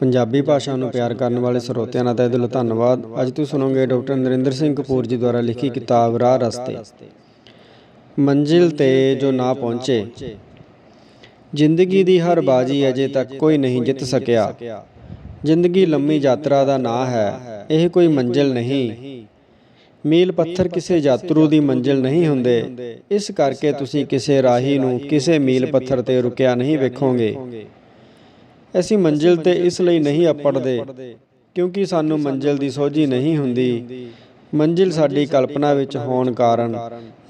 ਪੰਜਾਬੀ ਭਾਸ਼ਾ ਨੂੰ ਪਿਆਰ ਕਰਨ ਵਾਲੇ ਸਰੋਤਿਆਂ ਦਾ ਤਹਿ ਦਿਲੋਂ ਧੰਨਵਾਦ। ਅੱਜ ਤੁਸੀਂ ਸੁਣੋਗੇ ਡਾਕਟਰ ਨਰਿੰਦਰ ਸਿੰਘ ਕਪੂਰ ਜੀ ਦੁਆਰਾ ਲਿਖੀ ਕਿਤਾਬ ਰਾਹ ਰਸਤੇ। ਮੰਜ਼ਿਲ ਤੇ ਜੋ ਨਾ ਪਹੁੰਚੇ। ਜ਼ਿੰਦਗੀ ਦੀ ਹਰ ਬਾਜੀ ਅਜੇ ਤੱਕ ਕੋਈ ਨਹੀਂ ਜਿੱਤ ਸਕਿਆ। ਜ਼ਿੰਦਗੀ ਲੰਮੀ ਯਾਤਰਾ ਦਾ ਨਾਂ ਹੈ, ਇਹ ਕੋਈ ਮੰਜ਼ਿਲ ਨਹੀਂ। ਮੀਲ ਪੱਥਰ ਕਿਸੇ ਯਾਤਰੂ ਦੀ ਮੰਜ਼ਿਲ ਨਹੀਂ ਹੁੰਦੇ। ਇਸ ਕਰਕੇ ਤੁਸੀਂ ਕਿਸੇ ਰਾਹੀ ਨੂੰ ਕਿਸੇ ਮੀਲ ਪੱਥਰ ਤੇ ਰੁਕਿਆ ਨਹੀਂ ਵੇਖੋਗੇ। ਅਸੀਂ ਮੰਜ਼ਿਲ ਤੇ ਇਸ ਲਈ ਨਹੀਂ ਅਪੜਦੇ, ਕਿਉਂਕਿ ਸਾਨੂੰ ਮੰਜ਼ਿਲ ਦੀ ਸੋਝੀ ਨਹੀਂ ਹੁੰਦੀ। ਮੰਜ਼ਿਲ ਸਾਡੀ ਕਲਪਨਾ ਵਿੱਚ ਹੋਣ ਕਾਰਨ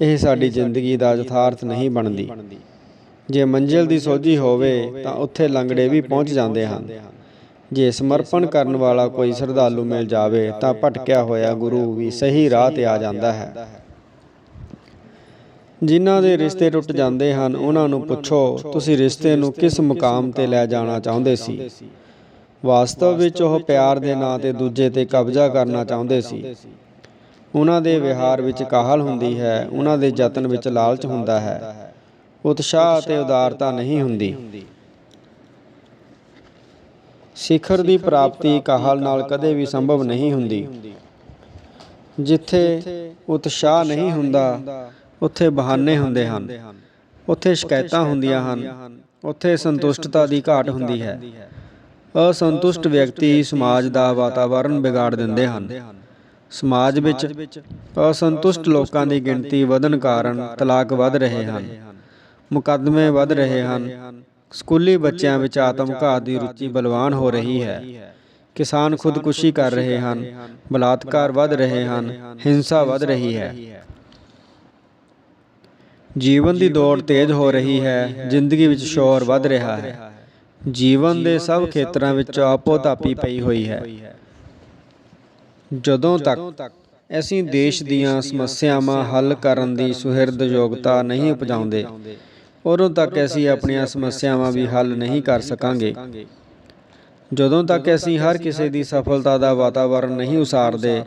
ਇਹ ਸਾਡੀ ਜ਼ਿੰਦਗੀ ਦਾ ਯਥਾਰਥ ਨਹੀਂ ਬਣਦੀ। ਜੇ ਮੰਜ਼ਿਲ ਦੀ ਸੋਝੀ ਹੋਵੇ ਤਾਂ ਉੱਥੇ ਲੰਗੜੇ ਵੀ ਪਹੁੰਚ ਜਾਂਦੇ ਹਨ। ਜੇ ਸਮਰਪਣ ਕਰਨ ਵਾਲਾ ਕੋਈ ਸ਼ਰਧਾਲੂ ਮਿਲ ਜਾਵੇ ਤਾਂ ਭਟਕਿਆ ਹੋਇਆ ਗੁਰੂ ਵੀ ਸਹੀ ਰਾਹ ਤੇ ਆ ਜਾਂਦਾ ਹੈ। ਜਿਨ੍ਹਾਂ ਦੇ ਰਿਸ਼ਤੇ ਟੁੱਟ ਜਾਂਦੇ ਹਨ, ਉਹਨਾਂ ਨੂੰ ਪੁੱਛੋ, ਤੁਸੀਂ ਰਿਸ਼ਤੇ ਨੂੰ ਕਿਸ ਮੁਕਾਮ ਤੇ ਲੈ ਜਾਣਾ ਚਾਹੁੰਦੇ ਸੀ? ਵਾਸਤਵ ਵਿੱਚ ਉਹ ਪਿਆਰ ਦੇ ਨਾਂ ਤੇ ਦੂਜੇ ਤੇ ਕਬਜ਼ਾ ਕਰਨਾ ਚਾਹੁੰਦੇ ਸੀ। ਉਹਨਾਂ ਦੇ ਵਿਹਾਰ ਵਿੱਚ ਕਾਹਲ ਹੁੰਦੀ ਹੈ, ਉਹਨਾਂ ਦੇ ਯਤਨ ਵਿੱਚ ਲਾਲਚ ਹੁੰਦਾ ਹੈ। ਉਤਸ਼ਾਹ ਅਤੇ ਉਦਾਰਤਾ ਨਹੀਂ ਹੁੰਦੀ। ਸਿਖਰ ਦੀ ਪ੍ਰਾਪਤੀ ਕਾਹਲ ਨਾਲ ਕਦੇ ਵੀ ਸੰਭਵ ਨਹੀਂ ਹੁੰਦੀ। ਜਿੱਥੇ ਉਤਸ਼ਾਹ ਨਹੀਂ ਹੁੰਦਾ ਉੱਥੇ ਬਹਾਨੇ ਹੁੰਦੇ ਹਨ। ਉੱਥੇ ਸ਼ਿਕਾਇਤਾਂ ਹੁੰਦੀਆਂ ਹਨ। ਉੱਥੇ ਸੰਤੁਸ਼ਟਤਾ ਦੀ ਘਾਟ ਹੁੰਦੀ ਹੈ। ਅਸੰਤੁਸ਼ਟ ਵਿਅਕਤੀ ਸਮਾਜ ਦਾ ਵਾਤਾਵਰਣ ਵਿਗਾੜ ਦਿੰਦੇ ਹਨ। ਸਮਾਜ ਵਿੱਚ ਅਸੰਤੁਸ਼ਟ ਲੋਕਾਂ ਦੀ ਗਿਣਤੀ ਵਧਣ ਕਾਰਨ ਤਲਾਕ ਵੱਧ ਰਹੇ ਹਨ। ਮੁਕੱਦਮੇ ਵੱਧ ਰਹੇ ਹਨ। ਸਕੂਲੀ ਬੱਚਿਆਂ ਵਿੱਚ ਆਤਮਘਾਤ ਦੀ ਰੁਚੀ ਬਲਵਾਨ ਹੋ ਰਹੀ ਹੈ। ਕਿਸਾਨ ਖੁਦਕੁਸ਼ੀ ਕਰ ਰਹੇ ਹਨ। ਬਲਾਤਕਾਰ ਵੱਧ ਰਹੇ ਹਨ। ਹਿੰਸਾ ਵੱਧ ਰਹੀ ਹੈ। ਜੀਵਨ ਦੀ ਦੌੜ ਤੇਜ਼ ਹੋ ਰਹੀ ਹੈ, ਜ਼ਿੰਦਗੀ ਵਿੱਚ ਸ਼ੋਰ ਵੱਧ ਰਿਹਾ ਹੈ। ਜੀਵਨ ਦੇ ਸਭ ਖੇਤਰਾਂ ਵਿੱਚ ਆਪੋ ਤਾਪੀ ਪਈ ਹੋਈ ਹੈ। ਜਦੋਂ ਤੱਕ ਅਸੀਂ ਦੇਸ਼ ਦੀਆਂ ਸਮੱਸਿਆਵਾਂ ਹੱਲ ਕਰਨ ਦੀ ਸੁਹਿਰਦ ਯੋਗਤਾ ਨਹੀਂ ਉਪਜਾਉਂਦੇ, ਉਦੋਂ ਤੱਕ ਅਸੀਂ ਆਪਣੀਆਂ ਸਮੱਸਿਆਵਾਂ ਵੀ ਹੱਲ ਨਹੀਂ ਕਰ ਸਕਾਂਗੇ। ਜਦੋਂ ਤੱਕ ਅਸੀਂ ਹਰ ਕਿਸੇ ਦੀ ਸਫਲਤਾ ਦਾ ਵਾਤਾਵਰਣ ਨਹੀਂ ਉਸਾਰਦੇ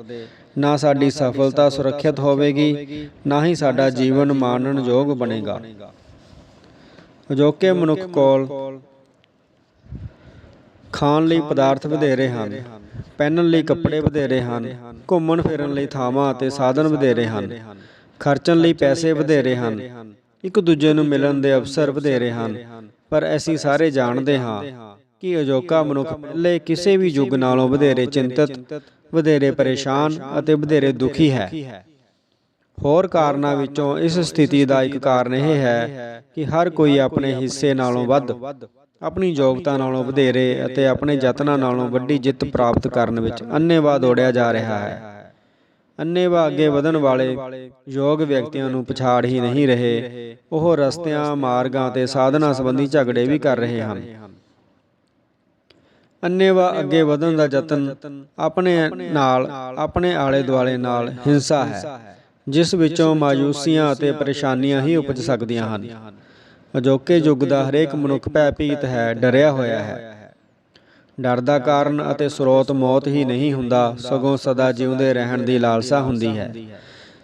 ਨਾ ਸਾਡੀ ਸਫਲਤਾ ਸੁਰੱਖਿਅਤ ਹੋਵੇਗੀ ਨਾ ਹੀ ਸਾਡਾ ਜੀਵਨ ਮਾਣਨ ਯੋਗ ਬਣੇਗਾ ਅਜੋਕੇ ਮਨੁੱਖ ਕੋਲ ਖਾਣ ਲਈ ਪਦਾਰਥ ਵਧੇਰੇ ਹਨ ਪਹਿਨਣ ਲਈ ਕੱਪੜੇ ਵਧੇਰੇ ਹਨ ਘੁੰਮਣ ਫਿਰਨ ਲਈ ਥਾਵਾਂ ਅਤੇ ਸਾਧਨ ਵਧੇਰੇ ਹਨ ਖਰਚਣ ਲਈ ਪੈਸੇ ਵਧੇਰੇ ਹਨ ਇੱਕ ਦੂਜੇ ਨੂੰ ਮਿਲਣ ਦੇ ਅਵਸਰ ਵਧੇਰੇ ਹਨ ਪਰ ਅਸੀਂ ਸਾਰੇ ਜਾਣਦੇ ਹਾਂ ਕਿ ਅਜੋਕਾ ਮਨੁੱਖ ਪਹਿਲੇ ਕਿਸੇ ਵੀ ਯੁੱਗ ਨਾਲੋਂ ਵਧੇਰੇ ਚਿੰਤਤ ਵਧੇਰੇ ਪਰੇਸ਼ਾਨ ਅਤੇ ਵਧੇਰੇ ਦੁਖੀ ਹੈ। ਹੋਰ ਕਾਰਨਾਂ ਵਿੱਚੋਂ ਇਸ ਸਥਿਤੀ ਦਾ ਇੱਕ ਕਾਰਨ ਇਹ ਹੈ ਕਿ ਹਰ ਕੋਈ ਆਪਣੇ ਹਿੱਸੇ ਨਾਲੋਂ ਵੱਧ, ਆਪਣੀ ਯੋਗਤਾ ਨਾਲੋਂ ਵਧੇਰੇ ਅਤੇ ਆਪਣੇ ਯਤਨਾਂ ਨਾਲੋਂ ਵੱਡੀ ਜਿੱਤ ਪ੍ਰਾਪਤ ਕਰਨ ਵਿੱਚ ਅੰਨੇਵਾਹ ਦੌੜਿਆ ਜਾ ਰਿਹਾ ਹੈ। ਅੰਨੇਵਾਹ ਅੱਗੇ ਵਧਣ ਵਾਲੇ ਯੋਗ ਵਿਅਕਤੀਆਂ ਨੂੰ ਪਛਾੜ ਹੀ ਨਹੀਂ ਰਹੇ, ਉਹ ਰਸਤਿਆਂ, ਮਾਰਗਾਂ ਤੇ ਸਾਧਨਾਂ ਸੰਬੰਧੀ ਝਗੜੇ ਵੀ ਕਰ ਰਹੇ ਹਨ। ਅੰਨੇਵਾਹ ਅੱਗੇ ਵਧਣ ਦਾ ਯਤਨ ਆਪਣੇ ਨਾਲ ਆਪਣੇ ਆਲੇ ਦੁਆਲੇ ਨਾਲ ਹਿੰਸਾ ਹੈ ਜਿਸ ਵਿੱਚੋਂ ਮਾਯੂਸੀਆਂ ਅਤੇ ਪਰੇਸ਼ਾਨੀਆਂ ਹੀ ਉਪਜ ਸਕਦੀਆਂ ਹਨ। ਅਜੋਕੇ ਯੁੱਗ ਦਾ ਹਰੇਕ ਮਨੁੱਖ ਭੈਭੀਤ ਹੈ ਡਰਿਆ ਹੋਇਆ ਹੈ। ਡਰ ਦਾ ਕਾਰਨ ਅਤੇ ਸਰੋਤ ਮੌਤ ਹੀ ਨਹੀਂ ਹੁੰਦਾ ਸਗੋਂ ਸਦਾ ਜਿਉਂਦੇ ਰਹਿਣ ਦੀ ਲਾਲਸਾ ਹੁੰਦੀ ਹੈ।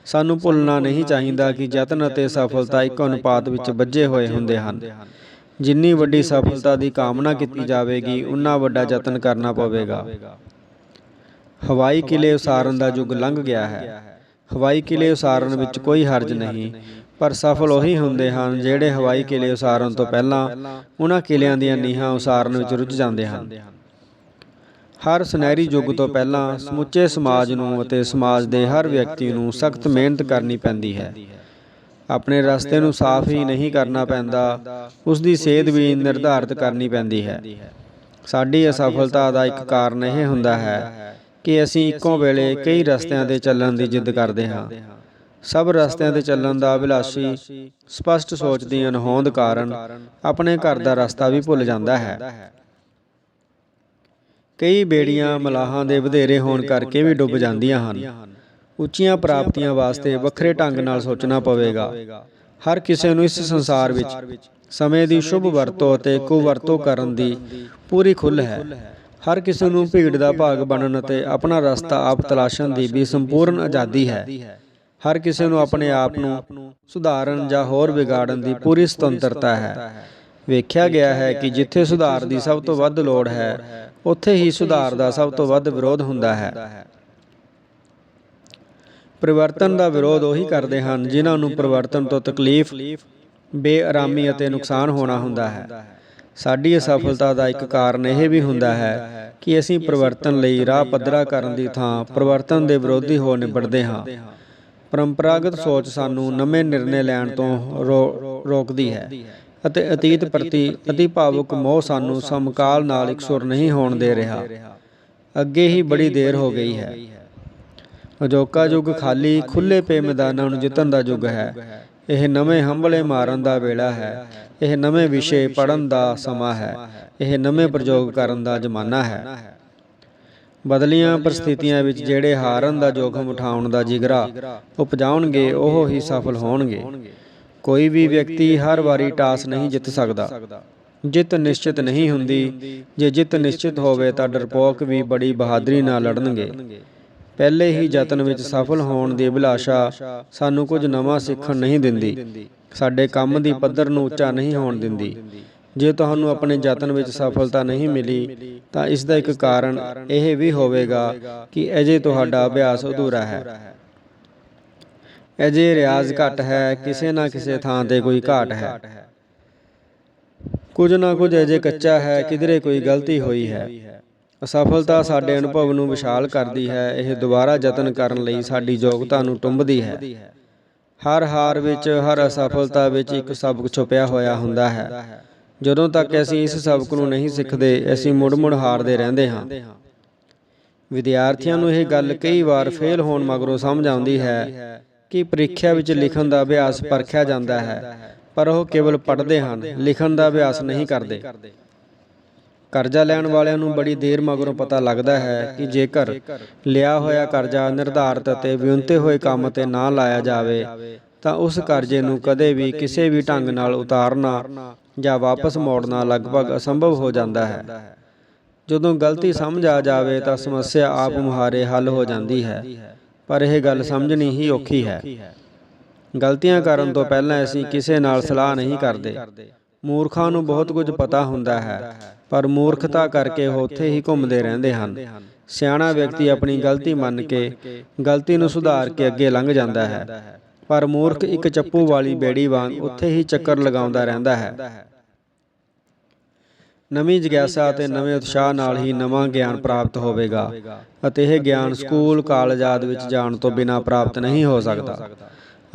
ਸਾਨੂੰ ਭੁੱਲਣਾ ਨਹੀਂ ਚਾਹੀਦਾ ਕਿ ਯਤਨ ਅਤੇ ਸਫਲਤਾ ਇੱਕ ਅਨੁਪਾਤ ਵਿੱਚ ਵੱਜੇ ਹੋਏ ਹੁੰਦੇ ਹਨ। ਜਿੰਨੀ ਵੱਡੀ ਸਫਲਤਾ ਦੀ ਕਾਮਨਾ ਕੀਤੀ ਜਾਵੇਗੀ, ਉਨਾ ਵੱਡਾ ਯਤਨ ਕਰਨਾ ਪਵੇਗਾ। ਹਵਾਈ ਕਿਲੇ ਉਸਾਰਨ ਦਾ ਯੁੱਗ ਲੰਘ ਗਿਆ ਹੈ। ਹਵਾਈ ਕਿਲੇ ਉਸਾਰਨ ਵਿੱਚ ਕੋਈ ਹਰਜ ਨਹੀਂ, ਪਰ ਸਫਲ ਉਹੀ ਹੁੰਦੇ ਹਨ ਜਿਹੜੇ ਹਵਾਈ ਕਿਲੇ ਉਸਾਰਨ ਤੋਂ ਪਹਿਲਾਂ ਉਹਨਾਂ ਕਿਲਿਆਂ ਦੀਆਂ ਨੀਹਾਂ ਉਸਾਰਨ ਵਿੱਚ ਰੁੱਝ ਜਾਂਦੇ ਹਨ। ਹਰ ਸੁਨਹਿਰੀ ਯੁੱਗ ਤੋਂ ਪਹਿਲਾਂ ਸਮੁੱਚੇ ਸਮਾਜ ਨੂੰ ਅਤੇ ਸਮਾਜ ਦੇ ਹਰ ਵਿਅਕਤੀ ਨੂੰ ਸਖਤ ਮਿਹਨਤ ਕਰਨੀ ਪੈਂਦੀ ਹੈ। ਆਪਣੇ ਰਸਤੇ ਨੂੰ ਸਾਫ਼ ਹੀ ਨਹੀਂ ਕਰਨਾ ਪੈਂਦਾ ਉਸ ਦੀ ਸੇਧ ਵੀ ਨਿਰਧਾਰਤ ਕਰਨੀ ਪੈਂਦੀ ਹੈ। ਸਾਡੀ ਅਸਫਲਤਾ ਦਾ ਇੱਕ ਕਾਰਨ ਇਹ ਹੁੰਦਾ ਹੈ ਕਿ ਅਸੀਂ ਇੱਕੋ ਵੇਲੇ ਕਈ ਰਸਤਿਆਂ ਤੇ ਚੱਲਣ ਦੀ ਜਿੱਦ ਕਰਦੇ ਹਾਂ। ਸਭ ਰਸਤਿਆਂ ਤੇ ਚੱਲਣ ਦਾ ਅਭਿਲਾਸ਼ੀ ਸਪਸ਼ਟ ਸੋਚ ਦੀ ਅਨਹੋਂਦ ਕਾਰਨ ਆਪਣੇ ਘਰ ਦਾ ਰਸਤਾ ਵੀ ਭੁੱਲ ਜਾਂਦਾ ਹੈ। ਕਈ ਬੇੜੀਆਂ, ਮਲਾਹਾਂ ਦੇ ਵਧੇਰੇ ਹੋਣ ਕਰਕੇ ਵੀ ਡੁੱਬ ਜਾਂਦੀਆਂ ਹਨ। ਉੱਚੀਆਂ ਪ੍ਰਾਪਤੀਆਂ ਵਾਸਤੇ ਵੱਖਰੇ ਢੰਗ ਨਾਲ ਸੋਚਣਾ ਪਵੇਗਾ। ਹਰ ਕਿਸੇ ਨੂੰ ਇਸ ਸੰਸਾਰ ਵਿੱਚ ਸਮੇਂ ਦੀ ਸ਼ੁਭ ਵਰਤੋਂ ਅਤੇ ਕੁਵਰਤੋਂ ਕਰਨ ਦੀ ਪੂਰੀ ਖੁੱਲ੍ਹ ਹੈ। ਹਰ ਕਿਸੇ ਨੂੰ ਭੀੜ ਦਾ ਭਾਗ ਬਣਨ ਅਤੇ ਆਪਣਾ ਰਸਤਾ ਆਪ ਤਲਾਸ਼ਣ ਦੀ ਵੀ ਸੰਪੂਰਨ ਆਜ਼ਾਦੀ ਹੈ। ਹਰ ਕਿਸੇ ਨੂੰ ਆਪਣੇ ਆਪ ਨੂੰ ਸੁਧਾਰਨ ਜਾਂ ਹੋਰ ਵਿਗਾੜਨ ਦੀ ਪੂਰੀ ਸੁਤੰਤਰਤਾ ਹੈ। ਵੇਖਿਆ ਗਿਆ ਹੈ ਕਿ ਜਿੱਥੇ ਸੁਧਾਰ ਦੀ ਸਭ ਤੋਂ ਵੱਧ ਲੋੜ ਹੈ, ਉੱਥੇ ਹੀ ਸੁਧਾਰ ਦਾ ਸਭ ਤੋਂ ਵੱਧ ਵਿਰੋਧ ਹੁੰਦਾ ਹੈ। ਪਰਿਵਰਤਨ ਦਾ ਵਿਰੋਧ ਉਹੀ ਕਰਦੇ ਹਨ, ਜਿਨ੍ਹਾਂ ਨੂੰ ਪਰਿਵਰਤਨ ਤੋਂ ਤਕਲੀਫ ਬੇਆਰਾਮੀ ਅਤੇ ਨੁਕਸਾਨ ਹੋਣਾ ਹੁੰਦਾ ਹੈ। ਸਾਡੀ ਅਸਫਲਤਾ ਦਾ ਇੱਕ ਕਾਰਨ ਇਹ ਵੀ ਹੁੰਦਾ ਹੈ ਕਿ ਅਸੀਂ ਪਰਿਵਰਤਨ ਲਈ ਰਾਹ ਪੱਧਰਾ ਕਰਨ ਦੀ ਥਾਂ ਪਰਿਵਰਤਨ ਦੇ ਵਿਰੋਧੀ ਹੋ ਨਿਬੜਦੇ ਹਾਂ। ਪਰੰਪਰਾਗਤ ਸੋਚ ਸਾਨੂੰ ਨਵੇਂ ਨਿਰਣੇ ਲੈਣ ਤੋਂ ਰੋ- ਰੋਕਦੀ ਹੈ ਅਤੇ ਅਤੀਤ ਪ੍ਰਤੀ ਅਤੀ ਭਾਵੁਕ ਮੋਹ ਸਾਨੂੰ ਸਮਕਾਲ ਨਾਲ ਇਕਸੁਰ ਨਹੀਂ ਹੋਣ ਦੇ ਰਿਹਾ। ਅੱਗੇ ਹੀ ਬੜੀ ਦੇਰ ਹੋ ਗਈ ਹੈ। ਅਜੋਕਾ ਯੁੱਗ ਖਾਲੀ ਖੁੱਲੇ ਪਏ ਮੈਦਾਨਾਂ ਨੂੰ ਜਿੱਤਣ ਦਾ ਯੁੱਗ ਹੈ। ਇਹ ਨਵੇਂ ਹੰਬਲੇ ਮਾਰਨ ਦਾ ਵੇਲਾ ਹੈ। ਇਹ ਨਵੇਂ ਵਿਸ਼ੇ ਪੜਨ ਦਾ ਸਮਾਂ ਹੈ। ਇਹ ਨਵੇਂ ਪ੍ਰਯੋਗ ਕਰਨ ਦਾ ਜ਼ਮਾਨਾ ਹੈ। ਬਦਲੀਆਂ ਪਰਿਸਥਿਤੀਆਂ ਵਿੱਚ ਜਿਹੜੇ ਹਾਰਨ ਦਾ ਜੋਖਮ ਉਠਾਉਣ ਦਾ ਜਿਗਰਾ ਉਪਜਾਉਣਗੇ, ਉਹ ਹੀ ਸਫਲ ਹੋਣਗੇ। ਕੋਈ ਵੀ ਵਿਅਕਤੀ ਹਰ ਵਾਰੀ ਟਾਸ ਨਹੀਂ ਜਿੱਤ ਸਕਦਾ। ਜਿੱਤ ਨਿਸ਼ਚਿਤ ਨਹੀਂ ਹੁੰਦੀ। ਜੇ ਜਿੱਤ ਨਿਸ਼ਚਿਤ ਹੋਵੇ ਤਾਂ ਡਰਪੋਕ ਵੀ ਬੜੀ ਬਹਾਦਰੀ ਨਾਲ ਲੜਨਗੇ। ਪਹਿਲੇ ਹੀ ਯਤਨ ਵਿੱਚ ਸਫਲ ਹੋਣ ਦੀ ਅਭਿਲਾਸ਼ਾ ਸਾਨੂੰ ਕੁਝ ਨਵਾਂ ਸਿੱਖਣ ਨਹੀਂ ਦਿੰਦੀ। ਸਾਡੇ ਕੰਮ ਦੀ ਪੱਧਰ ਨੂੰ ਉੱਚਾ ਨਹੀਂ ਹੋਣ ਦਿੰਦੀ। ਜੇ ਤੁਹਾਨੂੰ ਆਪਣੇ ਯਤਨ ਵਿੱਚ ਸਫਲਤਾ ਨਹੀਂ ਮਿਲੀ, ਤਾਂ ਇਸ ਦਾ ਇੱਕ ਕਾਰਨ ਇਹ ਵੀ ਹੋਵੇਗਾ ਕਿ ਅਜੇ ਤੁਹਾਡਾ ਅਭਿਆਸ ਅਧੂਰਾ ਹੈ। ਅਜੇ ਰਿਆਜ਼ ਘੱਟ ਹੈ, ਕਿਸੇ ਨਾ ਕਿਸੇ ਥਾਂ ਤੇ ਕੋਈ ਘਾਟ ਹੈ। ਕੁਝ ਨਾ ਕੁਝ ਅਜੇ ਕੱਚਾ ਹੈ, ਕਿਧਰੇ ਕੋਈ ਗਲਤੀ ਹੋਈ ਹੈ। ਅਸਫਲਤਾ ਸਾਡੇ ਅਨੁਭਵ ਨੂੰ ਵਿਸ਼ਾਲ ਕਰਦੀ ਹੈ, ਇਹ ਦੁਬਾਰਾ ਯਤਨ ਕਰਨ ਲਈ ਸਾਡੀ ਯੋਗਤਾ ਨੂੰ ਟੁੰਬਦੀ ਹੈ। ਹਰ ਹਾਰ ਵਿੱਚ, ਹਰ ਅਸਫਲਤਾ ਵਿੱਚ ਇੱਕ ਸਬਕ ਛੁਪਿਆ ਹੋਇਆ ਹੁੰਦਾ ਹੈ। ਜਦੋਂ ਤੱਕ ਅਸੀਂ ਇਸ ਸਬਕ ਨੂੰ ਨਹੀਂ ਸਿੱਖਦੇ, ਅਸੀਂ ਮੁੜ-ਮੁੜ ਹਾਰਦੇ ਰਹਿੰਦੇ ਹਾਂ। ਵਿਦਿਆਰਥੀਆਂ ਨੂੰ ਇਹ ਗੱਲ ਕਈ ਵਾਰ ਫੇਲ ਹੋਣ ਮਗਰੋਂ ਸਮਝ ਆਉਂਦੀ ਹੈ ਕਿ ਪ੍ਰੀਖਿਆ ਵਿੱਚ ਲਿਖਣ ਦਾ ਅਭਿਆਸ ਪਰਖਿਆ ਜਾਂਦਾ ਹੈ, ਪਰ ਉਹ ਕੇਵਲ ਪੜ੍ਹਦੇ ਹਨ, ਲਿਖਣ ਦਾ ਅਭਿਆਸ ਨਹੀਂ ਕਰਦੇ। ਕਰਜ਼ਾ ਲੈਣ ਵਾਲਿਆਂ ਨੂੰ ਬੜੀ ਦੇਰ ਮਗਰੋਂ ਪਤਾ ਲੱਗਦਾ ਹੈ ਕਿ ਜੇਕਰ ਲਿਆ ਹੋਇਆ ਕਰਜ਼ਾ ਨਿਰਧਾਰਤ ਅਤੇ ਵਿਉਂਤੇ ਹੋਏ ਕੰਮ ਤੇ ਨਾ ਲਾਇਆ ਜਾਵੇ, ਤਾਂ ਉਸ ਕਰਜ਼ੇ ਨੂੰ ਕਦੇ ਵੀ ਕਿਸੇ ਵੀ ਢੰਗ ਨਾਲ ਉਤਾਰਨਾ ਜਾਂ ਵਾਪਸ ਮੋੜਨਾ ਲਗਭਗ ਅਸੰਭਵ ਹੋ ਜਾਂਦਾ ਹੈ। ਜਦੋਂ ਗਲਤੀ ਸਮਝ ਆ ਜਾਵੇ ਤਾਂ ਸਮੱਸਿਆ ਆਪ ਮੁਹਾਰੇ ਹੱਲ ਹੋ ਜਾਂਦੀ ਹੈ, ਪਰ ਇਹ ਗੱਲ ਸਮਝਣੀ ਹੀ ਔਖੀ ਹੈ। ਗਲਤੀਆਂ ਕਰਨ ਤੋਂ ਪਹਿਲਾਂ ਅਸੀਂ ਕਿਸੇ ਨਾਲ ਸਲਾਹ ਨਹੀਂ ਕਰਦੇ। ਮੂਰਖਾਂ ਨੂੰ ਬਹੁਤ ਕੁਝ ਪਤਾ ਹੁੰਦਾ ਹੈ, ਪਰ ਮੂਰਖਤਾ ਕਰਕੇ ਉਹ ਉੱਥੇ ਹੀ ਘੁੰਮਦੇ ਰਹਿੰਦੇ ਹਨ। ਸਿਆਣਾ ਵਿਅਕਤੀ ਆਪਣੀ ਗਲਤੀ ਮੰਨ ਕੇ ਗਲਤੀ ਨੂੰ ਸੁਧਾਰ ਕੇ ਅੱਗੇ ਲੰਘ ਜਾਂਦਾ ਹੈ, ਪਰ ਮੂਰਖ ਇੱਕ ਚੱਪੂ ਵਾਲੀ ਬੇੜੀ ਵਾਂਗ ਉੱਥੇ ਹੀ ਚੱਕਰ ਲਗਾਉਂਦਾ ਰਹਿੰਦਾ ਹੈ। ਨਵੀਂ ਜਿਗਿਆਸਾ ਅਤੇ ਨਵੇਂ ਉਤਸ਼ਾਹ ਨਾਲ ਹੀ ਨਵਾਂ ਗਿਆਨ ਪ੍ਰਾਪਤ ਹੋਵੇਗਾ, ਅਤੇ ਇਹ ਗਿਆਨ ਸਕੂਲ, ਕਾਲਜ ਆਦਿ ਵਿੱਚ ਜਾਣ ਤੋਂ ਬਿਨਾਂ ਪ੍ਰਾਪਤ ਨਹੀਂ ਹੋ ਸਕਦਾ।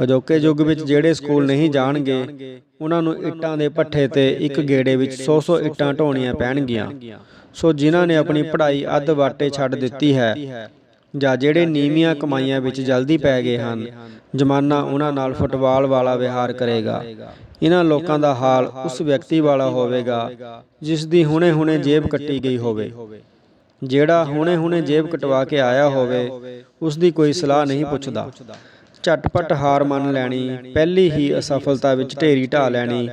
ਅਜੋਕੇ ਯੁੱਗ ਵਿੱਚ ਜਿਹੜੇ ਸਕੂਲ ਨਹੀਂ ਜਾਣਗੇ, ਉਹਨਾਂ ਨੂੰ ਇੱਟਾਂ ਦੇ ਪੱਠੇ ਤੇ ਇੱਕ ਗੇੜੇ ਵਿੱਚ 100-100 ਇੱਟਾਂ ਢੋਣੀਆਂ ਪੈਣਗੀਆਂ। ਸੋ ਜਿਨ੍ਹਾਂ ਨੇ ਆਪਣੀ ਪੜ੍ਹਾਈ ਅੱਧ ਵਾਟੇ ਛੱਡ ਦਿੱਤੀ ਹੈ ਜਾਂ ਜਿਹੜੇ ਨੀਵੀਆਂ ਕਮਾਈਆਂ ਵਿੱਚ ਜਲਦੀ ਪੈ ਗਏ ਹਨ, ਜ਼ਮਾਨਾ ਉਹਨਾਂ ਨਾਲ ਫੁੱਟਬਾਲ ਵਾਲਾ ਵਿਹਾਰ ਕਰੇਗਾ। ਇਹਨਾਂ ਲੋਕਾਂ ਦਾ ਹਾਲ ਉਸ ਵਿਅਕਤੀ ਵਾਲਾ ਹੋਵੇਗਾ ਜਿਸ ਦੀ ਹੁਣੇ-ਹੁਣੇ ਜੇਬ ਕੱਟੀ ਗਈ ਹੋਵੇ। ਜਿਹੜਾ ਹੁਣੇ-ਹੁਣੇ ਜੇਬ ਕਟਵਾ ਕੇ ਆਇਆ ਹੋਵੇ, ਉਸ ਦੀ ਕੋਈ ਸਲਾਹ ਨਹੀਂ ਪੁੱਛਦਾ। ਝਟਪਟ ਹਾਰ ਮੰਨ ਲੈਣੀ, ਪਹਿਲੀ ਹੀ ਅਸਫਲਤਾ ਵਿੱਚ ਢੇਰੀ ਢਾ ਲੈਣੀ।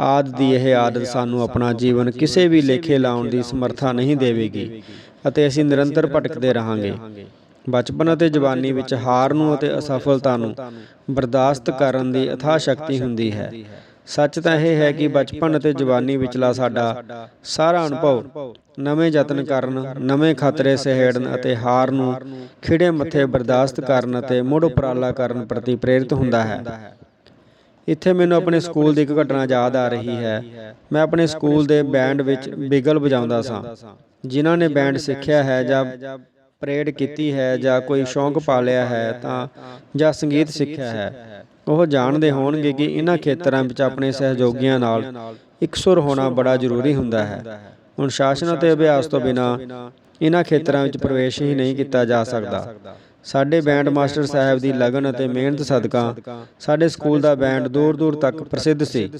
ਆਦ ਦੀ ਇਹ ਆਦਤ ਸਾਨੂੰ ਆਪਣਾ ਜੀਵਨ ਕਿਸੇ ਵੀ ਲੇਖੇ ਲਾਉਣ ਦੀ ਸਮਰੱਥਾ ਨਹੀਂ ਦੇਵੇਗੀ ਅਤੇ ਅਸੀਂ ਨਿਰੰਤਰ ਭਟਕਦੇ ਰਹਾਂਗੇ। ਬਚਪਨ ਅਤੇ ਜਵਾਨੀ ਵਿੱਚ ਹਾਰ ਨੂੰ ਅਤੇ ਅਸਫਲਤਾ ਨੂੰ ਬਰਦਾਸ਼ਤ ਕਰਨ ਦੀ ਅਥਾਹ ਸ਼ਕਤੀ ਹੁੰਦੀ ਹੈ। ਸੱਚ ਤਾਂ ਇਹ ਹੈ ਕਿ ਬਚਪਨ ਅਤੇ ਜਵਾਨੀ ਵਿਚਲਾ ਸਾਡਾ ਸਾਰਾ ਅਨੁਭਵ ਨਵੇਂ ਯਤਨ ਕਰਨ, ਨਵੇਂ ਖਤਰੇ ਸਹਿੜਨ ਅਤੇ ਹਾਰ ਨੂੰ ਖਿੜੇ ਮੱਥੇ ਬਰਦਾਸ਼ਤ ਕਰਨ ਅਤੇ ਮੁੜ ਉਪਰਾਲਾ ਕਰਨ ਪ੍ਰਤੀ ਪ੍ਰੇਰਿਤ ਹੁੰਦਾ ਹੈ। ਇੱਥੇ ਮੈਨੂੰ ਆਪਣੇ ਸਕੂਲ ਦੀ ਇੱਕ ਘਟਨਾ ਯਾਦ ਆ ਰਹੀ ਹੈ। ਮੈਂ ਆਪਣੇ ਸਕੂਲ ਦੇ ਬੈਂਡ ਵਿੱਚ ਬਿਗਲ ਵਜਾਉਂਦਾ ਸਾਂ। ਜਿਨ੍ਹਾਂ ਨੇ ਬੈਂਡ ਸਿੱਖਿਆ ਹੈ ਜਾਂ ਪਰੇਡ ਕੀਤੀ ਹੈ ਜਾਂ ਕੋਈ ਸ਼ੌਂਕ ਪਾਲਿਆ ਹੈ ਤਾਂ ਜਾਂ ਸੰਗੀਤ ਸਿੱਖਿਆ ਹੈ। ਉਹ ਜਾਣਦੇ ਹੋਣਗੇ ਕਿ ਇਹਨਾਂ ਖੇਤਰਾਂ ਵਿੱਚ ਆਪਣੇ ਸਹਿਯੋਗੀਆਂ ਨਾਲ ਇਕਸੁਰ ਹੋਣਾ ਬੜਾ ਜ਼ਰੂਰੀ ਹੁੰਦਾ ਹੈ। ਅਨੁਸ਼ਾਸਨ ਅਤੇ ਅਭਿਆਸ ਤੋਂ ਬਿਨਾ ਇਹਨਾਂ ਖੇਤਰਾਂ ਵਿੱਚ ਪ੍ਰਵੇਸ਼ ਹੀ ਨਹੀਂ ਕੀਤਾ ਜਾ ਸਕਦਾ। ਸਾਡੇ ਬੈਂਡ ਮਾਸਟਰ ਸਾਹਿਬ ਦੀ ਲਗਨ ਅਤੇ ਮਿਹਨਤ ਸਦਕਾ ਸਾਡੇ ਸਕੂਲ ਦਾ ਬੈਂਡ ਦੂਰ ਦੂਰ ਤੱਕ ਪ੍ਰਸਿੱਧ ਸੀ।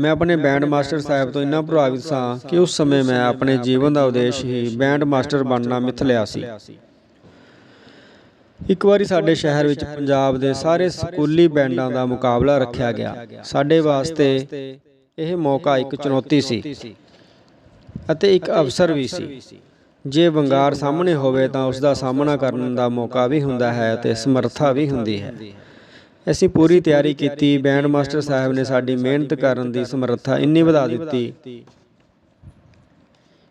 ਮੈਂ ਆਪਣੇ ਬੈਂਡ ਮਾਸਟਰ ਸਾਹਿਬ ਤੋਂ ਇੰਨਾ ਪ੍ਰਭਾਵਿਤ ਸਾਂ ਕਿ ਉਸ ਸਮੇਂ ਮੈਂ ਆਪਣੇ ਜੀਵਨ ਦਾ ਉਦੇਸ਼ ਹੀ ਬੈਂਡ ਮਾਸਟਰ ਬਣਨਾ ਮਿੱਥ ਲਿਆ ਸੀ। ਇੱਕ ਵਾਰੀ ਸਾਡੇ ਸ਼ਹਿਰ ਵਿੱਚ ਪੰਜਾਬ ਦੇ ਸਾਰੇ ਸਕੂਲੀ ਬੈਂਡਾਂ ਦਾ ਮੁਕਾਬਲਾ ਰੱਖਿਆ ਗਿਆ। ਸਾਡੇ ਵਾਸਤੇ ਇਹ ਮੌਕਾ ਇੱਕ ਚੁਣੌਤੀ ਸੀ ਅਤੇ ਇੱਕ ਅਵਸਰ ਵੀ ਸੀ। ਜੇ ਵੰਗਾਰ ਸਾਹਮਣੇ ਹੋਵੇ ਤਾਂ ਉਸ ਦਾ ਸਾਹਮਣਾ ਕਰਨ ਦਾ ਮੌਕਾ ਵੀ ਹੁੰਦਾ ਹੈ ਅਤੇ ਸਮਰੱਥਾ ਵੀ ਹੁੰਦੀ ਹੈ। ਅਸੀਂ ਪੂਰੀ ਤਿਆਰੀ ਕੀਤੀ। ਬੈਂਡ ਮਾਸਟਰ ਸਾਹਿਬ ਨੇ ਸਾਡੀ ਮਿਹਨਤ ਕਰਨ ਦੀ ਸਮਰੱਥਾ ਇੰਨੀ ਵਧਾ ਦਿੱਤੀ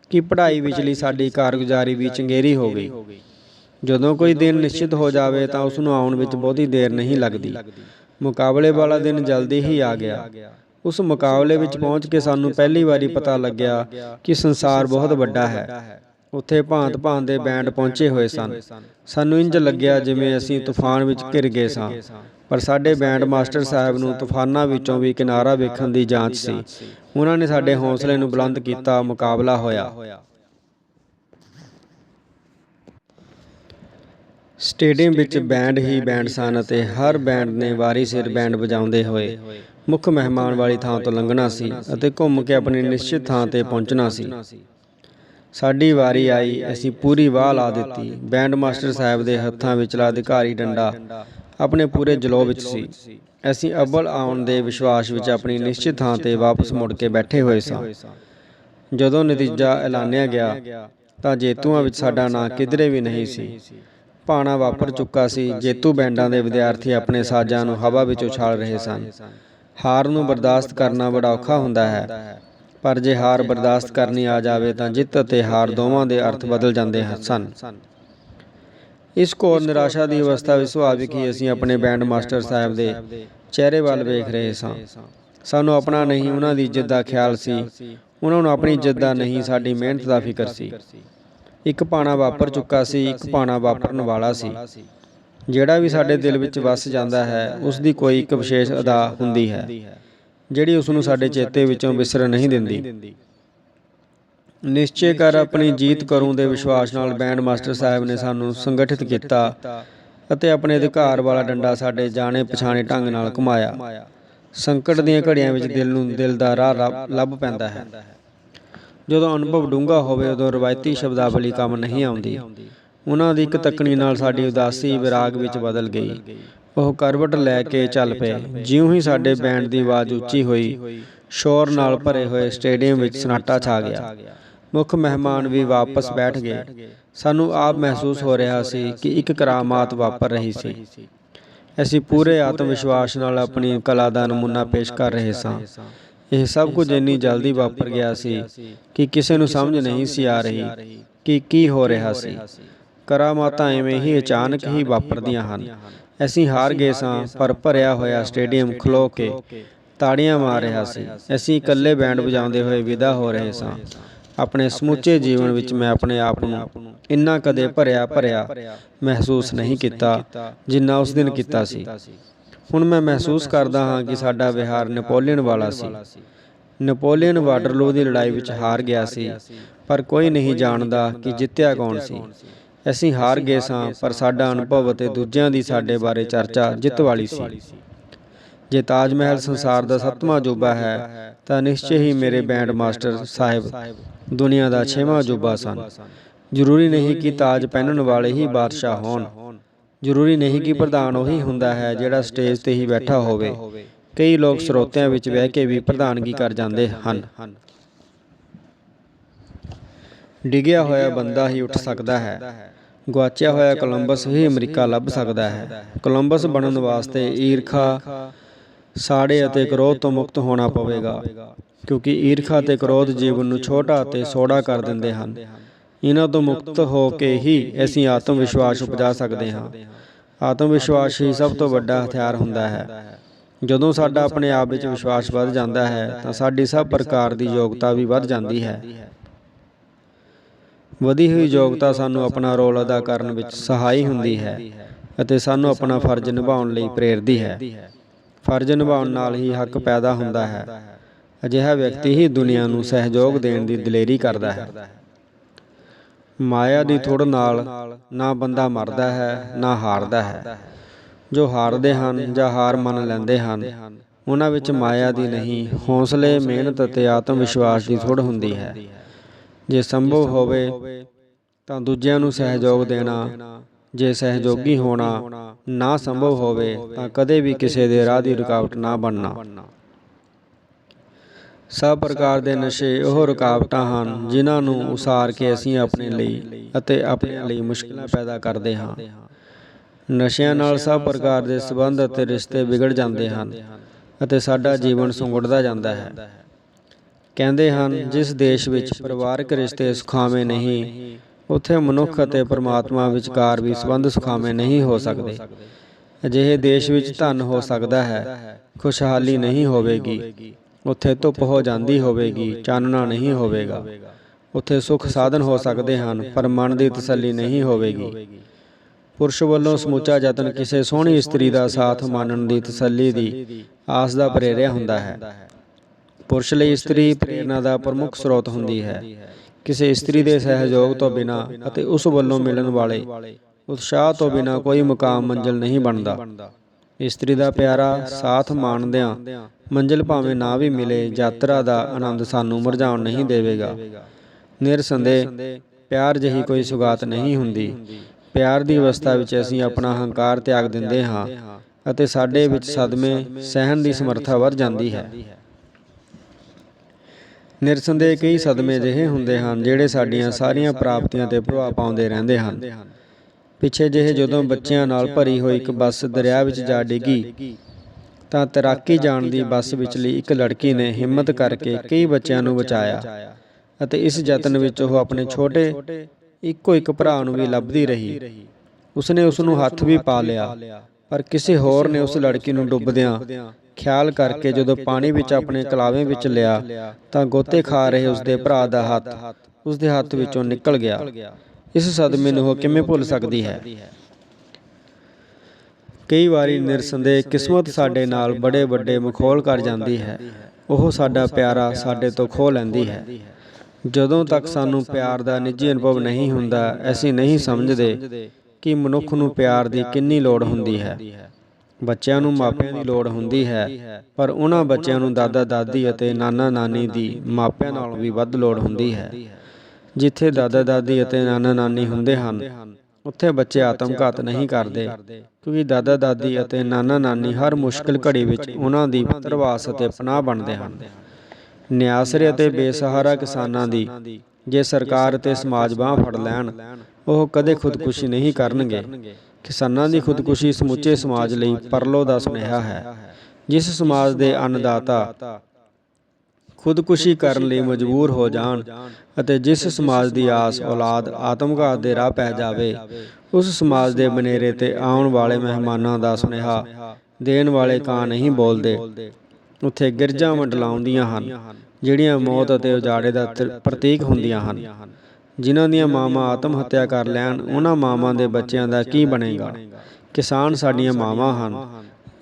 ਕਿ ਪੜ੍ਹਾਈ ਵਿਚਲੀ ਸਾਡੀ ਕਾਰਗੁਜ਼ਾਰੀ ਵੀ ਚੰਗੇਰੀ ਹੋ ਗਈ। ਜਦੋਂ ਕੋਈ ਦਿਨ ਨਿਸ਼ਚਿਤ ਹੋ ਜਾਵੇ ਤਾਂ ਉਸ ਨੂੰ ਆਉਣ ਵਿੱਚ ਬਹੁਤੀ ਦੇਰ ਨਹੀਂ ਲੱਗਦੀ। ਮੁਕਾਬਲੇ ਵਾਲਾ ਦਿਨ ਜਲਦੀ ਹੀ ਆ ਗਿਆ। ਉਸ ਮੁਕਾਬਲੇ ਵਿੱਚ ਪਹੁੰਚ ਕੇ ਸਾਨੂੰ ਪਹਿਲੀ ਵਾਰੀ ਪਤਾ ਲੱਗਿਆ ਕਿ ਸੰਸਾਰ ਬਹੁਤ ਵੱਡਾ ਹੈ। ਉੱਥੇ ਭਾਂਤ-ਭਾਂਤ ਦੇ ਬੈਂਡ ਪਹੁੰਚੇ ਹੋਏ ਸਨ। ਸਾਨੂੰ ਇੰਜ ਲੱਗਿਆ ਜਿਵੇਂ ਅਸੀਂ ਤੂਫਾਨ ਵਿੱਚ ਘਿਰ ਗਏ ਸਾਂ। ਪਰ ਸਾਡੇ ਬੈਂਡ ਮਾਸਟਰ ਸਾਹਿਬ ਨੂੰ ਤੂਫਾਨਾਂ ਵਿੱਚੋਂ ਵੀ ਕਿਨਾਰਾ ਵੇਖਣ ਦੀ ਜਾਂਚ ਸੀ। ਉਹਨਾਂ ਨੇ ਸਾਡੇ ਹੌਸਲੇ ਨੂੰ ਬੁਲੰਦ ਕੀਤਾ, ਮੁਕਾਬਲਾ ਹੋਇਆ। ਸਟੇਡੀਅਮ ਵਿੱਚ ਬੈਂਡ ਹੀ ਬੈਂਡ ਸਨ ਅਤੇ ਹਰ ਬੈਂਡ ਨੇ ਵਾਰੀ ਸਿਰ ਬੈਂਡ ਵਜਾਉਂਦੇ ਹੋਏ ਮੁੱਖ ਮਹਿਮਾਨ ਵਾਲੀ ਥਾਂ ਤੋਂ ਲੰਘਣਾ ਸੀ ਅਤੇ ਘੁੰਮ ਕੇ ਆਪਣੀ ਨਿਸ਼ਚਿਤ ਥਾਂ ਤੇ ਪਹੁੰਚਣਾ ਸੀ। ਸਾਡੀ ਵਾਰੀ ਆਈ, ਅਸੀਂ ਪੂਰੀ ਵਾਹ ਲਾ ਦਿੱਤੀ। ਬੈਂਡ ਮਾਸਟਰ ਸਾਹਿਬ ਦੇ ਹੱਥਾਂ ਵਿਚਲਾ ਅਧਿਕਾਰੀ ਡੰਡਾ ਆਪਣੇ ਪੂਰੇ ਜਲੋ ਵਿੱਚ ਸੀ। ਅਸੀਂ ਅੱਵਲ ਆਉਣ ਦੇ ਵਿਸ਼ਵਾਸ ਵਿੱਚ ਆਪਣੀ ਨਿਸ਼ਚਿਤ ਥਾਂ ਤੇ ਵਾਪਸ ਮੁੜ ਕੇ ਬੈਠੇ ਹੋਏ ਸਾਂ। ਜਦੋਂ ਨਤੀਜਾ ਐਲਾਨਿਆ ਗਿਆ ਤਾਂ ਜੇਤੂਆਂ ਵਿੱਚ ਸਾਡਾ ਨਾਂ ਕਿਧਰੇ ਵੀ ਨਹੀਂ ਸੀ। ਪਾਣਾ ਵਾਪਰ ਚੁੱਕਾ ਸੀ। ਜੇਤੂ ਬੈਂਡਾਂ ਦੇ ਵਿਦਿਆਰਥੀ ਆਪਣੇ ਸਾਜ਼ਾਂ ਨੂੰ ਹਵਾ ਵਿੱਚ ਉਛਾਲ ਰਹੇ ਸਨ। ਹਾਰ ਨੂੰ ਬਰਦਾਸ਼ਤ ਕਰਨਾ ਬੜਾ ਔਖਾ ਹੁੰਦਾ ਹੈ। ਪਰ ਜੇ ਹਾਰ ਬਰਦਾਸ਼ਤ ਕਰਨੀ ਆ ਜਾਵੇ ਤਾਂ ਜਿੱਤ ਅਤੇ ਹਾਰ ਦੋਵਾਂ ਦੇ ਅਰਥ ਬਦਲ ਜਾਂਦੇ ਹਨ ਸਨ। ਇਸ ਘੋਰ ਨਿਰਾਸ਼ਾ ਦੀ ਅਵਸਥਾ ਵਿੱਚ ਸੁਭਾਵਿਕ ਹੀ ਅਸੀਂ ਆਪਣੇ ਬੈਂਡ ਮਾਸਟਰ ਸਾਹਿਬ ਦੇ ਚਿਹਰੇ ਵੱਲ ਵੇਖ ਰਹੇ ਸਾਂ। ਸਾਨੂੰ ਆਪਣਾ ਨਹੀਂ, ਉਹਨਾਂ ਦੀ ਇੱਜ਼ਤ ਦਾ ਖਿਆਲ ਸੀ। ਉਹਨਾਂ ਨੂੰ ਆਪਣੀ ਇੱਜ਼ਤ ਦਾ ਨਹੀਂ, ਸਾਡੀ ਮਿਹਨਤ ਦਾ ਫਿਕਰ ਸੀ। ਇੱਕ ਪਾਣਾ ਵਾਪਰ ਚੁੱਕਾ ਸੀ, ਇੱਕ ਪਾਣਾ ਵਾਪਰਨ ਵਾਲਾ ਸੀ। ਜਿਹੜਾ ਵੀ ਸਾਡੇ ਦਿਲ ਵਿੱਚ ਵਸ ਜਾਂਦਾ ਹੈ, ਉਸ ਦੀ ਕੋਈ ਇੱਕ ਵਿਸ਼ੇਸ਼ ਅਦਾ ਹੁੰਦੀ ਹੈ, ਜਿਹੜੀ ਉਸ ਨੂੰ ਸਾਡੇ ਚੇਤੇ ਵਿੱਚੋਂ ਵਿਸਰ ਨਹੀਂ ਦਿੰਦੀ। ਨਿਸ਼ਚੈ ਕਰ ਆਪਣੀ ਜੀਤ ਕਰੂੰ ਦੇ ਵਿਸ਼ਵਾਸ ਨਾਲ ਬੈਂਡ ਮਾਸਟਰ ਸਾਹਿਬ ਨੇ ਸਾਨੂੰ ਸੰਗਠਿਤ ਕੀਤਾ ਅਤੇ ਆਪਣੇ ਅਧਿਕਾਰ ਵਾਲਾ ਡੰਡਾ ਸਾਡੇ ਜਾਣੇ ਪਛਾਣੇ ਢੰਗ ਨਾਲ ਘੁਮਾਇਆ। ਸੰਕਟ ਦੀਆਂ ਘੜੀਆਂ ਵਿੱਚ ਦਿਲ ਨੂੰ ਦਿਲ ਦਾ ਰਾਹ ਲੱਭ- ਲੱਭ ਪੈਂਦਾ ਹੈ। ਜਦੋਂ ਅਨੁਭਵ ਡੂੰਘਾ ਹੋਵੇ, ਉਦੋਂ ਰਵਾਇਤੀ ਸ਼ਬਦਾਵਲੀ ਕੰਮ ਨਹੀਂ ਆਉਂਦੀ। ਉਹਨਾਂ ਦੀ ਇੱਕ ਤੱਕਣੀ ਨਾਲ ਸਾਡੀ ਉਦਾਸੀ, ਵਿਰਾਗ ਵਿੱਚ ਬਦਲ ਗਈ। ਉਹ ਕਰਵਟ ਲੈ ਕੇ ਚੱਲ ਪਏ। ਜਿਉਂ ਹੀ ਸਾਡੇ ਬੈਂਡ ਦੀ ਆਵਾਜ਼ ਉੱਚੀ ਹੋਈ, ਸ਼ੋਰ ਨਾਲ ਭਰੇ ਹੋਏ ਸਟੇਡੀਅਮ ਵਿੱਚ ਸਨਾਟਾ ਛਾ ਗਿਆ। ਮੁੱਖ ਮਹਿਮਾਨ ਵੀ ਵਾਪਸ ਬੈਠ ਗਏ। ਸਾਨੂੰ ਆਪ ਮਹਿਸੂਸ ਹੋ ਰਿਹਾ ਸੀ ਕਿ ਇੱਕ ਕਰਾਮਾਤ ਵਾਪਰ ਰਹੀ ਸੀ। ਅਸੀਂ ਪੂਰੇ ਆਤਮ ਵਿਸ਼ਵਾਸ ਨਾਲ ਆਪਣੀ ਕਲਾ ਦਾ ਨਮੂਨਾ ਪੇਸ਼ ਕਰ ਰਹੇ ਸਾਂ। ਇਹ ਸਭ ਕੁਝ ਇੰਨੀ ਜਲਦੀ ਵਾਪਰ ਗਿਆ ਸੀ ਕਿ ਕਿਸੇ ਨੂੰ ਸਮਝ ਨਹੀਂ ਸੀ ਆ ਰਹੀ ਕਿ ਕੀ ਹੋ ਰਿਹਾ ਸੀ। ਕਰਾਮਾਤਾਂ ਐਵੇਂ ਹੀ ਅਚਾਨਕ ਹੀ ਵਾਪਰਦੀਆਂ ਹਨ। ਅਸੀਂ ਹਾਰ ਗਏ ਸਾਂ, ਪਰ ਭਰਿਆ ਹੋਇਆ ਸਟੇਡੀਅਮ ਖਲੋ ਕੇ ਤਾੜੀਆਂ ਮਾਰ ਰਿਹਾ ਸੀ। ਅਸੀਂ ਇਕੱਲੇ ਬੈਂਡ ਵਜਾਉਂਦੇ ਹੋਏ ਵਿਦਾ ਹੋ ਰਹੇ ਸਾਂ। ਆਪਣੇ ਸਮੁੱਚੇ ਜੀਵਨ ਵਿੱਚ ਮੈਂ ਆਪਣੇ ਆਪ ਨੂੰ ਇੰਨਾ ਕਦੇ ਭਰਿਆ ਭਰਿਆ ਮਹਿਸੂਸ ਨਹੀਂ ਕੀਤਾ ਜਿੰਨਾ ਉਸ ਦਿਨ ਕੀਤਾ ਸੀ। ਹੁਣ ਮੈਂ ਮਹਿਸੂਸ ਕਰਦਾ ਹਾਂ ਕਿ ਸਾਡਾ ਵਿਹਾਰ ਨੈਪੋਲੀਅਨ ਵਾਲਾ ਸੀ। ਨੈਪੋਲੀਅਨ ਵਾਟਰਲੂ ਦੀ ਲੜਾਈ ਵਿੱਚ ਹਾਰ ਗਿਆ ਸੀ। ਪਰ ਕੋਈ ਨਹੀਂ ਜਾਣਦਾ ਕਿ ਜਿੱਤਿਆ ਕੌਣ ਸੀ। ਅਸੀਂ ਹਾਰ ਗਏ ਸਾਂ ਪਰ ਸਾਡਾ ਅਨੁਭਵ ਅਤੇ ਦੂਜਿਆਂ ਦੀ ਸਾਡੇ ਬਾਰੇ ਚਰਚਾ ਜਿੱਤ ਵਾਲੀ ਸੀ। ਜੇ ਤਾਜ ਮਹਿਲ ਸੰਸਾਰ ਦਾ ਸੱਤਵਾਂ ਅਜੂਬਾ ਹੈ ਤਾਂ ਨਿਸ਼ਚੈ ਹੀ ਮੇਰੇ ਬੈਂਡ ਮਾਸਟਰ ਸਾਹਿਬ ਦੁਨੀਆ ਦਾ ਛੇਵਾਂ ਅਜੂਬਾ ਸਨ। ਜ਼ਰੂਰੀ ਨਹੀਂ ਕਿ ਤਾਜ ਪਹਿਨਣ ਵਾਲੇ ਹੀ ਬਾਦਸ਼ਾਹ ਹੋਣ। ਜ਼ਰੂਰੀ ਨਹੀਂ ਕਿ ਪ੍ਰਧਾਨ ਉਹੀ ਹੁੰਦਾ ਹੈ ਜਿਹੜਾ ਸਟੇਜ ਤੇ ਹੀ ਬੈਠਾ ਹੋਵੇ। ਕਈ ਲੋਕ ਸਰੋਤਿਆਂ ਵਿੱਚ ਬਹਿ ਕੇ ਵੀ ਪ੍ਰਧਾਨਗੀ ਕਰ ਜਾਂਦੇ ਹਨ। ਡਿੱਗਿਆ ਹੋਇਆ ਬੰਦਾ ਹੀ ਉੱਠ ਸਕਦਾ ਹੈ। ਗਵਾਚਿਆ ਹੋਇਆ ਕੋਲੰਬਸ ਹੀ ਅਮਰੀਕਾ ਲੱਭ ਸਕਦਾ ਹੈ। ਕੋਲੰਬਸ ਬਣਨ ਵਾਸਤੇ ਈਰਖਾ, ਸਾੜੇ ਅਤੇ ਕ੍ਰੋਧ ਤੋਂ ਮੁਕਤ ਹੋਣਾ ਪਵੇਗਾ। ਕਿਉਂਕਿ ਈਰਖਾ ਤੇ ਕ੍ਰੋਧ ਜੀਵਨ ਨੂੰ ਛੋਟਾ ਅਤੇ ਸੋੜਾ ਕਰ ਦਿੰਦੇ ਹਨ। ਇਹਨਾਂ ਤੋਂ ਮੁਕਤ ਹੋ ਕੇ ਹੀ ਅਸੀਂ ਆਤਮ ਵਿਸ਼ਵਾਸ ਉਪਜਾ ਸਕਦੇ ਹਾਂ। ਆਤਮ ਵਿਸ਼ਵਾਸ ਹੀ ਸਭ ਤੋਂ ਵੱਡਾ ਹਥਿਆਰ ਹੁੰਦਾ ਹੈ। ਜਦੋਂ ਸਾਡਾ ਆਪਣੇ ਆਪ ਵਿੱਚ ਵਿਸ਼ਵਾਸ ਵੱਧ ਜਾਂਦਾ ਹੈ, ਤਾਂ ਸਾਡੀ ਸਭ ਪ੍ਰਕਾਰ ਦੀ ਯੋਗਤਾ ਵੀ ਵੱਧ ਜਾਂਦੀ ਹੈ। ਵਧੀ ਹੋਈ ਯੋਗਤਾ ਸਾਨੂੰ ਆਪਣਾ ਰੋਲ ਅਦਾ ਕਰਨ ਵਿੱਚ ਸਹਾਈ ਹੁੰਦੀ ਹੈ ਅਤੇ ਸਾਨੂੰ ਆਪਣਾ ਫਰਜ਼ ਨਿਭਾਉਣ ਲਈ ਪ੍ਰੇਰਦੀ ਹੈ। ਫਰਜ਼ ਨਿਭਾਉਣ ਨਾਲ ਹੀ ਹੱਕ ਪੈਦਾ ਹੁੰਦਾ ਹੈ। ਅਜਿਹਾ ਵਿਅਕਤੀ ਹੀ ਦੁਨੀਆ ਨੂੰ ਸਹਿਯੋਗ ਦੇਣ ਦੀ ਦਲੇਰੀ ਕਰਦਾ ਹੈ। ਮਾਇਆ ਦੀ ਥੋੜ ਨਾਲ ਨਾ ਬੰਦਾ ਮਰਦਾ ਹੈ, ਨਾ ਹਾਰਦਾ ਹੈ। ਜੋ ਹਾਰਦੇ ਹਨ ਜਾਂ ਹਾਰ ਮੰਨ ਲੈਂਦੇ ਹਨ, ਉਹਨਾਂ ਵਿੱਚ ਮਾਇਆ ਦੀ ਨਹੀਂ, ਹੌਸਲੇ, ਮਿਹਨਤ ਅਤੇ ਆਤਮ ਵਿਸ਼ਵਾਸ ਦੀ ਥੋੜ ਹੁੰਦੀ ਹੈ। ਜੇ ਸੰਭਵ ਹੋਵੇ ਤਾਂ ਦੂਜਿਆਂ ਨੂੰ ਸਹਿਯੋਗ ਦੇਣਾ, ਜੇ ਸਹਿਯੋਗੀ ਹੋਣਾ ਨਾ ਸੰਭਵ ਹੋਵੇ ਤਾਂ ਕਦੇ ਵੀ ਕਿਸੇ ਦੇ ਰਾਹ ਦੀ ਰੁਕਾਵਟ ਨਾ ਬਣਨਾ। ਸਭ ਪ੍ਰਕਾਰ ਦੇ ਨਸ਼ੇ ਉਹ ਰੁਕਾਵਟਾਂ ਹਨ, ਜਿਨ੍ਹਾਂ ਨੂੰ ਉਸਾਰ ਕੇ ਅਸੀਂ ਆਪਣੇ ਲਈ ਅਤੇ ਆਪਣੇ ਲਈ ਮੁਸ਼ਕਲਾਂ ਪੈਦਾ ਕਰਦੇ ਹਾਂ। ਨਸ਼ਿਆਂ ਨਾਲ ਸਭ ਪ੍ਰਕਾਰ ਦੇ ਸਬੰਧ ਅਤੇ ਰਿਸ਼ਤੇ ਵਿਗੜ ਜਾਂਦੇ ਹਨ ਅਤੇ ਸਾਡਾ ਜੀਵਨ ਸੁੰਗੜਦਾ ਜਾਂਦਾ ਹੈ। ਕਹਿੰਦੇ ਹਨ, ਜਿਸ ਦੇਸ਼ ਵਿੱਚ ਪਰਿਵਾਰਕ ਰਿਸ਼ਤੇ ਸੁਖਾਵੇਂ ਨਹੀਂ, ਉੱਥੇ ਮਨੁੱਖ ਅਤੇ ਪਰਮਾਤਮਾ ਵਿਚਕਾਰ ਵੀ ਸੰਬੰਧ ਸੁਖਾਵੇਂ ਨਹੀਂ ਹੋ ਸਕਦੇ। ਅਜਿਹੇ ਦੇਸ਼ ਵਿੱਚ ਧਨ ਹੋ ਸਕਦਾ ਹੈ, ਖੁਸ਼ਹਾਲੀ ਨਹੀਂ ਹੋਵੇਗੀ। ਉੱਥੇ ਧੁੱਪ ਹੋ ਜਾਂਦੀ ਹੋਵੇਗੀ, ਚਾਨਣਾ ਨਹੀਂ ਹੋਵੇਗਾ। ਉੱਥੇ ਸੁਖ ਸਾਧਨ ਹੋ ਸਕਦੇ ਹਨ, ਪਰ ਮਨ ਦੀ ਤਸੱਲੀ ਨਹੀਂ ਹੋਵੇਗੀ। ਪੁਰਸ਼ ਵੱਲੋਂ ਸਮੁੱਚਾ ਯਤਨ ਕਿਸੇ ਸੋਹਣੀ ਇਸਤਰੀ ਦਾ ਸਾਥ ਮੰਨਣ ਦੀ ਤਸੱਲੀ ਦੀ ਆਸ ਦਾ ਪ੍ਰੇਰਿਆ ਹੁੰਦਾ ਹੈ। ਪੁਰਸ਼ ਲਈ ਇਸਤਰੀ ਪ੍ਰੇਰਣਾ ਦਾ ਪ੍ਰਮੁੱਖ ਸਰੋਤ ਹੁੰਦੀ ਹੈ। ਕਿਸੇ ਇਸਤਰੀ ਦੇ ਸਹਿਯੋਗ ਤੋਂ ਬਿਨਾ ਅਤੇ ਉਸ ਵੱਲੋਂ ਮਿਲਣ ਵਾਲੇ ਉਤਸ਼ਾਹ ਤੋਂ ਬਿਨਾ ਕੋਈ ਮੁਕਾਮ ਮੰਜ਼ਿਲ ਨਹੀਂ ਬਣਦਾ। ਇਸਤਰੀ ਦਾ ਪਿਆਰਾ ਸਾਥ ਮਾਣਦਿਆਂ ਮੰਜ਼ਿਲ ਭਾਵੇਂ ਨਾ ਵੀ ਮਿਲੇ, ਯਾਤਰਾ ਦਾ ਆਨੰਦ ਸਾਨੂੰ ਮਰਜਾਉਣ ਨਹੀਂ ਦੇਵੇਗਾ। ਨਿਰਸੰਦੇਹ, ਪਿਆਰ ਜਹੀ ਕੋਈ ਸੁਗਾਤ ਨਹੀਂ ਹੁੰਦੀ। ਪਿਆਰ ਦੀ ਅਵਸਥਾ ਵਿੱਚ ਅਸੀਂ ਆਪਣਾ ਹੰਕਾਰ ਤਿਆਗ ਦਿੰਦੇ ਹਾਂ ਅਤੇ ਸਾਡੇ ਵਿੱਚ ਸਦਮੇ, ਸਹਿਣ ਦੀ ਸਮਰੱਥਾ ਵੱਧ ਜਾਂਦੀ ਹੈ। ਨਿਰਸੰਦੇਹ ਕਈ ਸਦਮੇ ਅਜਿਹੇ ਹੁੰਦੇ ਹਨ ਜਿਹੜੇ ਸਾਡੀਆਂ ਸਾਰੀਆਂ ਪ੍ਰਾਪਤੀਆਂ ਤੇ ਪ੍ਰਭਾਵ ਪਾਉਂਦੇ ਰਹਿੰਦੇ ਹਨ। ਪਿੱਛੇ ਜਿਹੇ ਜਦੋਂ ਬੱਚਿਆਂ ਨਾਲ ਭਰੀ ਹੋਈ ਇੱਕ ਬੱਸ ਦਰਿਆ ਵਿੱਚ ਜਾ ਡਿੱਗੀ ਤਾਂ ਤੈਰਾਕੀ ਜਾਣ ਦੀ ਬੱਸ ਵਿਚਲੀ ਇੱਕ ਲੜਕੀ ਨੇ ਹਿੰਮਤ ਕਰਕੇ ਕਈ ਬੱਚਿਆਂ ਨੂੰ ਬਚਾਇਆ। ਅਤੇ ਇਸ ਯਤਨ ਵਿੱਚ ਉਹ ਆਪਣੇ ਛੋਟੇ ਇੱਕੋ ਇੱਕ ਭਰਾ ਨੂੰ ਵੀ ਲੱਭਦੀ ਰਹੀ। ਉਸਨੇ ਉਸ ਨੂੰ ਹੱਥ ਵੀ ਪਾ ਲਿਆ। ਪਰ ਕਿਸੇ ਹੋਰ ਨੇ ਉਸ ਲੜਕੀ ਨੂੰ ਡੁੱਬਦਿਆਂ ਖਿਆਲ ਕਰਕੇ ਜਦੋਂ ਪਾਣੀ ਵਿੱਚ ਆਪਣੇ ਕਲਾਵੇਂ ਵਿੱਚ ਲਿਆ ਤਾਂ ਗੋਤੇ ਖਾ ਰਹੇ ਉਸਦੇ ਭਰਾ ਦਾ ਹੱਥ। ਉਸਦੇ ਹੱਥ ਵਿੱਚੋਂ ਨਿਕਲ ਗਿਆ। ਇਸ ਸਦਮੇ ਨੂੰ ਉਹ ਕਿਵੇਂ ਭੁੱਲ ਸਕਦੀ ਹੈ। ਕਈ ਵਾਰੀ ਨਿਰਸੰਦੇਹ ਕਿਸਮਤ ਸਾਡੇ ਨਾਲ ਬੜੇ ਵੱਡੇ ਮਖੌਲ ਕਰ ਜਾਂਦੀ ਹੈ। ਉਹ ਸਾਡਾ ਪਿਆਰਾ ਸਾਡੇ ਤੋਂ ਖੋਹ ਲੈਂਦੀ ਹੈ। ਜਦੋਂ ਤੱਕ ਸਾਨੂੰ ਪਿਆਰ ਦਾ ਨਿੱਜੀ ਅਨੁਭਵ ਨਹੀਂ ਹੁੰਦਾ ਅਸੀਂ ਨਹੀਂ ਸਮਝਦੇ ਕਿ ਮਨੁੱਖ ਨੂੰ ਪਿਆਰ ਦੀ ਕਿੰਨੀ ਲੋੜ ਹੁੰਦੀ ਹੈ। ਬੱਚਿਆਂ ਨੂੰ ਮਾਪਿਆਂ ਦੀ ਲੋੜ ਹੁੰਦੀ ਹੈ ਪਰ ਉਹਨਾਂ ਬੱਚਿਆਂ ਨੂੰ ਦਾਦਾ ਦਾਦੀ ਅਤੇ ਨਾਨਾ ਨਾਨੀ ਦੀ ਮਾਪਿਆਂ ਨਾਲੋਂ ਵੀ ਵੱਧ ਲੋੜ ਹੁੰਦੀ ਹੈ। ਜਿੱਥੇ ਦਾਦਾ ਦਾਦੀ ਅਤੇ ਨਾਨਾ ਨਾਨੀ ਹੁੰਦੇ ਹਨ, ਉੱਥੇ ਬੱਚੇ ਆਤਮਘਾਤ ਨਹੀਂ ਕਰਦੇ, ਕਿਉਂਕਿ ਦਾਦਾ ਦਾਦੀ ਅਤੇ ਨਾਨਾ ਨਾਨੀ ਹਰ ਮੁਸ਼ਕਲ ਘੜੀ ਵਿੱਚ ਉਹਨਾਂ ਦੀ ਧਰਵਾਸ ਅਤੇ ਪਨਾਹ ਬਣਦੇ ਹਨ। ਨਿਆਸਰੇ ਅਤੇ ਬੇਸਹਾਰਾ ਕਿਸਾਨਾਂ ਦੀ ਜੇ ਸਰਕਾਰ ਤੇ ਸਮਾਜ ਬਾਹ ਫੜ ਲੈਣ, ਉਹ ਕਦੇ ਖੁਦਕੁਸ਼ੀ ਨਹੀਂ ਕਰਨਗੇ। ਕਿਸਾਨਾਂ ਦੀ ਖੁਦਕੁਸ਼ੀ ਸਮੁੱਚੇ ਸਮਾਜ ਲਈ ਪਰਲੋ ਦਾ ਸੁਨੇਹਾ ਹੈ, ਜਿਸ ਸਮਾਜ ਦੇ ਅੰਨਦਾਤਾ ਖੁਦਕੁਸ਼ੀ ਕਰਨ ਲਈ ਮਜਬੂਰ ਹੋ ਜਾਣ ਅਤੇ ਜਿਸ ਸਮਾਜ ਦੀ ਆਸ ਔਲਾਦ ਆਤਮਘਾਤ ਦੇ ਰਾਹ ਪੈ ਜਾਵੇ, ਉਸ ਸਮਾਜ ਦੇ ਬਨੇਰੇ ਤੇ ਆਉਣ ਵਾਲੇ ਮਹਿਮਾਨਾਂ ਦਾ ਸੁਨੇਹਾ ਦੇਣ ਵਾਲੇ ਕਾਂ ਨਹੀਂ ਬੋਲਦੇ। ਉੱਥੇ ਗਿਰਜਾਂ ਮੰਡਲਾਉਂਦੀਆਂ ਹਨ, ਜਿਹੜੀਆਂ ਮੌਤ ਅਤੇ ਉਜਾੜੇ ਦਾ ਪ੍ਰਤੀਕ ਹੁੰਦੀਆਂ ਹਨ। ਜਿਨ੍ਹਾਂ ਦੀਆਂ ਮਾਵਾਂ ਆਤਮ ਹੱਤਿਆ ਕਰ ਲੈਣ, ਉਹਨਾਂ ਮਾਵਾਂ ਦੇ ਬੱਚਿਆਂ ਦਾ ਕੀ ਬਣੇਗਾ? ਕਿਸਾਨ ਸਾਡੀਆਂ ਮਾਵਾਂ ਹਨ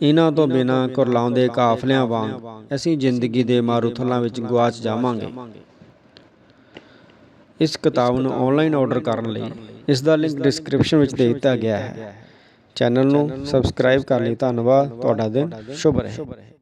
ਇਹਨਾਂ ਤੋਂ ਬਿਨਾਂ ਕੁਰਲਾਉਂਦੇ ਕਾਫਲਿਆਂ ਵਾਂਗ ਅਸੀਂ ਜ਼ਿੰਦਗੀ ਦੇ ਮਾਰੂਥਲਾਂ ਵਿੱਚ ਗਵਾਚ ਜਾਵਾਂਗੇ। ਇਸ ਕਿਤਾਬ ਨੂੰ ਆਨਲਾਈਨ ਆਰਡਰ ਕਰਨ ਲਈ ਇਸ ਦਾ ਲਿੰਕ ਡਿਸਕ੍ਰਿਪਸ਼ਨ ਵਿੱਚ ਦੇ ਦਿੱਤਾ ਗਿਆ ਹੈ। ਚੈਨਲ ਨੂੰ ਸਬਸਕ੍ਰਾਈਬ ਕਰਨ ਲਈ। ਧੰਨਵਾਦ। ਤੁਹਾਡਾ ਦਿਨ ਸ਼ੁਭ ਰਹੇ।